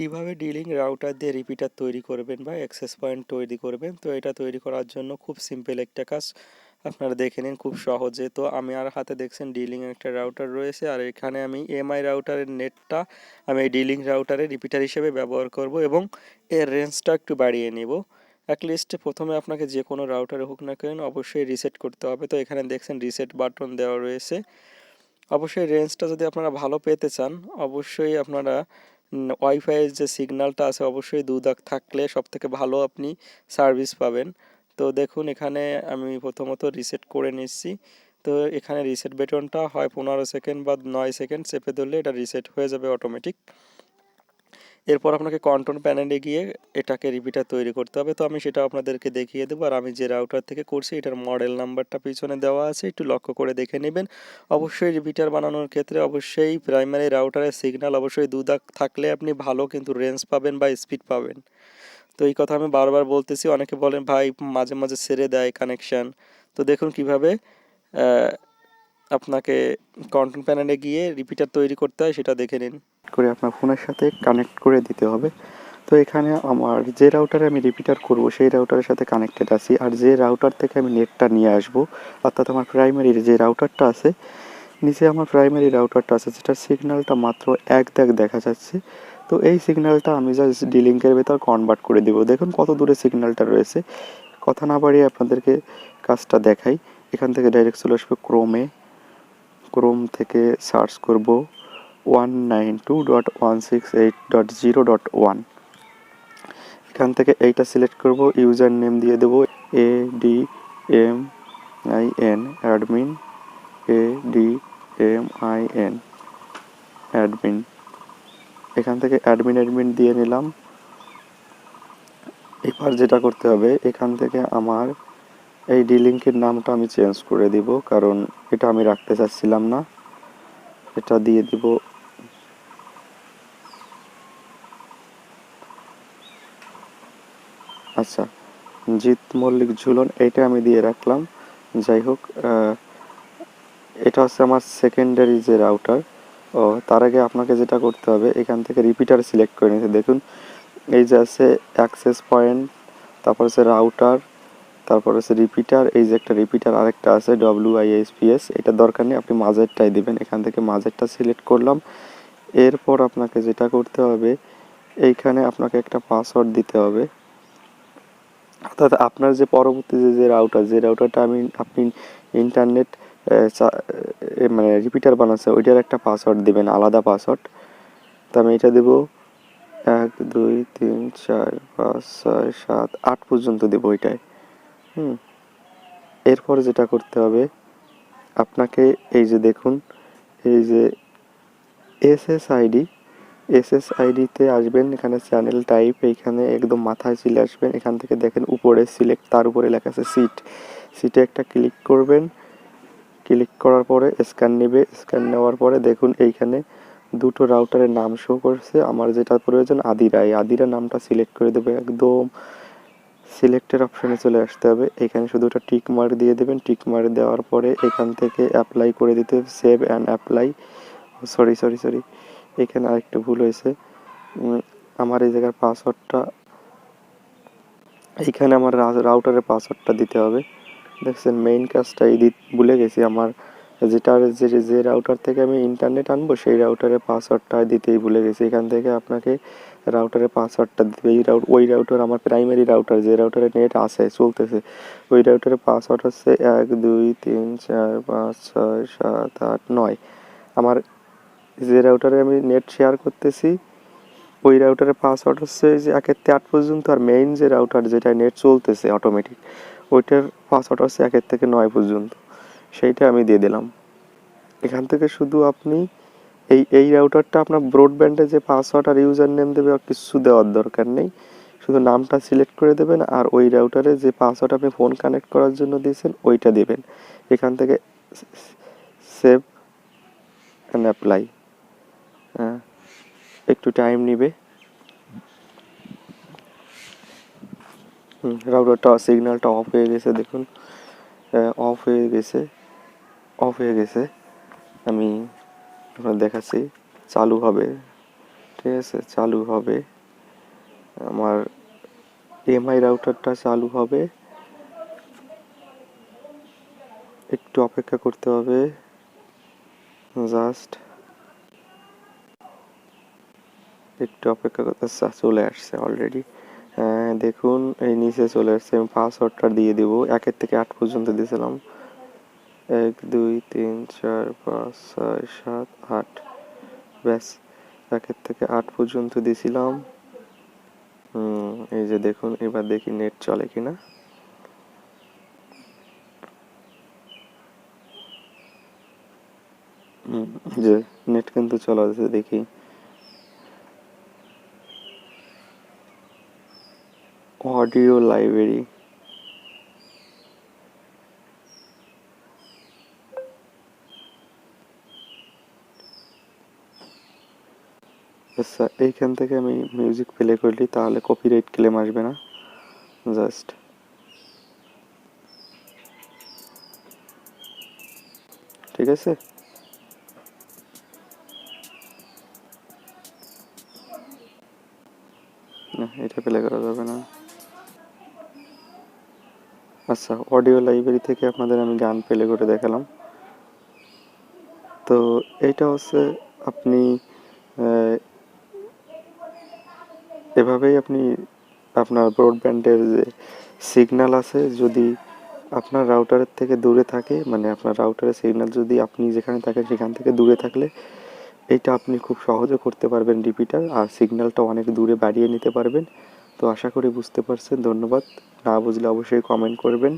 কীভাবে dealing router দিয়ে repeater তৈরি করবেন বা অ্যাক্সেস পয়েন্ট তৈরি করবেন? তো এটা তৈরি করার জন্য খুব সিম্পল একটা কাজ। আপনারা দেখে নিন খুব সহজে। তো আমি আর হাতে দেখছেন ডিলিং একটা রাউটার রয়েছে। আর এখানে আমি এমআই রাউটারের নেটটা আমি এই ডিলিং রাউটারে রিপিটার হিসেবে ব্যবহার করব এবং এর রেঞ্জটা একটু বাড়িয়ে নিব। অ্যাটলিস্ট প্রথমে আপনাকে যে কোনো রাউটারে হোক না কেন অবশ্যই রিসেট করতে হবে। তো এখানে দেখছেন রিসেট বাটন দেওয়া রয়েছে। অবশ্যই রেঞ্জটা যদি আপনারা ভালো পেতে চান, অবশ্যই আপনারা ওয়াইফাইয়ের যে সিগন্যালটা আছে অবশ্যই দু দাগ থাকলে সব থেকে ভালো আপনি সার্ভিস পাবেন। তো দেখুন, এখানে আমি প্রথমত রিসেট করে নিচ্ছি। তো এখানে রিসেট বেটনটা হয় পনেরো সেকেন্ড বা নয় সেকেন্ড চেপে ধরলে এটা রিসেট হয়ে যাবে অটোমেটিক এরপর আপনাকে কন্ট্রোল প্যানেলে গিয়ে এটাকে রিপিটার তৈরি করতে হবে। তো আমি সেটা আপনাদেরকে দেখিয়ে দেবো। আর আমি যে রাউটার থেকে করছি, এটার মডেল নাম্বারটা পিছনে দেওয়া আছে। একটু লক্ষ্য করে দেখে নেবেন। অবশ্যই রিপিটার বানানোর ক্ষেত্রে অবশ্যই প্রাইমারি রাউটারের সিগন্যাল অবশ্যই দুদাক থাকলে আপনি ভালো কিন্তু রেঞ্জ পাবেন বা স্পিড পাবেন। তো এই কথা আমি বারবার বলতেছি। অনেকে বলেন, ভাই, মাঝে মাঝে ছেড়ে দেয় কানেকশান তো দেখুন কীভাবে আপনাকে কন্ট্রোল প্যানেলে গিয়ে রিপিটার তৈরি করতে হয়, সেটা দেখে নিন। করে আপনার ফোনের সাথে কানেক্ট করে দিতে হবে। তো এখানে আমার যে রাউটারে আমি রিপিটার করব, সেই রাউটারের সাথে কানেক্টেড আছি। আর যে রাউটার থেকে আমি নেটটা নিয়ে আসব, অর্থাৎ আমার প্রাইমারির যে রাউটারটা আছে, নিচে আমার প্রাইমারি রাউটারটা আছে, যেটার সিগন্যালটা মাত্র এক দেখ দেখা যাচ্ছে। তো এই সিগন্যালটা আমি জাস্ট ডিলিঙ্কের ভেতর কনভার্ট করে দিব। দেখুন কত দূরে সিগন্যালটা রয়েছে। কথা না বাড়িয়ে আপনাদেরকে কাজটা দেখাই। এখান থেকে ডাইরেক্ট চলে আসবে ক্রোমে ক্রোম থেকে সার্চ করব। One nine two dot one six eight dot zero dot one এখান থেকে এইটা সিলেক্ট করব ইউজার নেম দিয়ে দেবো A D M I N admin A D M I N admin এখান থেকে অ্যাডমিন অ্যাডমিন দিয়ে নিলাম। এবার যেটা করতে হবে, এখান থেকে আমার এই ডিলিঙ্কের নামটা আমি চেঞ্জ করে দিব, কারণ এটা আমি রাখতে চাচ্ছিলাম না। এটা দিয়ে দিব। আচ্ছা জিৎ মল্লিক ঝুলন, এইটা আমি দিয়ে রাখলাম। যাই হোক এটা হচ্ছে আমার সেকেন্ডারি যে রাউটার ও, তার আগে আপনাকে যেটা করতে হবে, এখান থেকে রিপিটার সিলেক্ট করে নিতে। দেখুন, এই যে আছে অ্যাক্সেস পয়েন্ট তারপর হচ্ছে রাউটার তারপর হচ্ছে রিপিটার এই যে একটা রিপিটার আরেকটা আছে W I S P S এটা দরকার নেই, আপনি মাঝেরটাই দিবেন। এখান থেকে মাঝেরটা সিলেক্ট করলাম। এরপর আপনাকে যেটা করতে হবে, এইখানে আপনাকে একটা পাসওয়ার্ড দিতে হবে। অর্থাৎ আপনার যে পরবর্তী যে যে রাউটার যে রাউটারটা আমি, আপনি ইন্টারনেট মানে রিপিটার বানাচ্ছে, ওইটার একটা পাসওয়ার্ড দিবেন, আলাদা পাসওয়ার্ড তো আমি এটা দেবো, এক, দুই, তিন, চার, পাঁচ, ছয়, সাত, আট পর্যন্ত দেবো ওইটায় হুম। এরপর যেটা করতে হবে, আপনাকে এই যে দেখুন, এই যে S S ID S S আইডিতে আসবেন, এখানে চ্যানেল টাইপ এইখানে একদম মাথায় চলে আসবেন, এখান থেকে দেখেন উপরে সিলেক্ট তার উপরে লেখা আছে সিট সিটে একটা ক্লিক করবেন ক্লিক করার পরে স্ক্যান নেবে স্ক্যান নেওয়ার পরে দেখুন এইখানে দুটো রাউটারের নাম শো করছে। আমার যেটা প্রয়োজন আদিরা এই আদিরা নামটা সিলেক্ট করে দেবে একদম সিলেক্টের অপশানে চলে আসতে হবে। এখানে শুধু একটা টিক মার্ক দিয়ে দেবেন। টিক মার্ক দেওয়ার পরে এখান থেকে অ্যাপ্লাই করে দিতে হবে। Save and apply sorry sorry sorry এখানে আরেকটু ভুল হয়েছে। আমার এই জায়গার পাসওয়ার্ডটা এইখানে আমার রাউটারের পাসওয়ার্ডটা দিতে হবে। দেখছেন মেইন কাজটা এই ভুলে গেছি। আমার যেটার যে যে রাউটার থেকে আমি ইন্টারনেট আনব, সেই রাউটারের পাসওয়ার্ডটা দিতেই ভুলে গেছি। এখান থেকে আপনাকে রাউটারের পাসওয়ার্ডটা দিতে এই রাউট ওই রাউটার আমার প্রাইমারি রাউটার যে রাউটারে নেট আছে, চলতেছে। ওই রাউটারের পাসওয়ার্ড হচ্ছে এক, দুই, তিন, চার, পাঁচ, ছয়, সাত, আট, নয়। আমার যে রাউটারে আমি নেট শেয়ার করতেছি, ওই রাউটারের পাসওয়ার্ড হচ্ছে যে একের থেকে আট পর্যন্ত, আর মেইন যে রাউটার যেটা নেট চলতেছে অটোমেটিক ওইটার পাসওয়ার্ড হচ্ছে একের থেকে নয় পর্যন্ত। সেইটা আমি দিয়ে দিলাম। এখান থেকে শুধু আপনি এই এই রাউটারটা আপনার ব্রডব্যান্ডে যে পাসওয়ার্ড আর ইউজার নেম দেবে আর কিছু দেওয়ার দরকার নেই। শুধু নামটা সিলেক্ট করে দেবেন আর ওই রাউটারে যে পাসওয়ার্ড আপনি ফোন কানেক্ট করার জন্য দিয়েছেন, ওইটা দেবেন। এখান থেকে সেভ অ্যান্ড অ্যাপ্লাই হ্যাঁ একটু টাইম নিবে। হুম রাউটারটা সিগন্যালটা অফ হয়ে গেছে, দেখুন। অফ হয়ে গেছে। অফ হয়ে গেছে। আমি আপনার দেখাচ্ছি। চালু হবে। ঠিক আছে চালু হবে। আমার এমআই রাউটারটা চালু হবে। একটু অপেক্ষা করতে হবে। জাস্ট একটু অপেক্ষা করতে আচ্ছা, চলে আসছে অলরেডি দেখুন এই নিচে চলে আসছে। আমি পাসওয়ার্ডটা দিয়ে দিব। একের থেকে আট পর্যন্ত দিয়েছিলাম। এক, দুই, তিন, চার, পাঁচ, ছয়, সাত, আট। ব্যাস, একের থেকে আট পর্যন্ত দিছিলাম। এই যে দেখুন, এবার দেখি নেট চলে কিনা। যে নেট কিন্তু চলে যাচ্ছে দেখি। অডিও লাইব্রেরি আচ্ছা এইখান থেকে আমি মিউজিক প্লে করলি তাহলে কপিরাইট ক্লেম আসবে না। জাস্ট ঠিক আছে? এটা প্লে করা যাবে না। আচ্ছা অডিও লাইব্রেরি থেকে আপনাদের আমি গান প্লে করে দেখালাম। তো এইটা হচ্ছে আপনি এভাবেই আপনি আপনার ব্রডব্যান্ডের যে সিগনাল আছে, যদি আপনার রাউটারের থেকে দূরে থাকে মানে আপনার রাউটারের সিগনাল যদি আপনি যেখানে থাকেন সেখান থেকে দূরে থাকলে এটা আপনি খুব সহজে করতে পারবেন রিপিটার আর সিগন্যালটা অনেক দূরে বাড়িয়ে নিতে পারবেন। তো আশা করি বুঝতে পারছেন, ধন্যবাদ। না বুঝলে অবশ্যই কমেন্ট করবেন।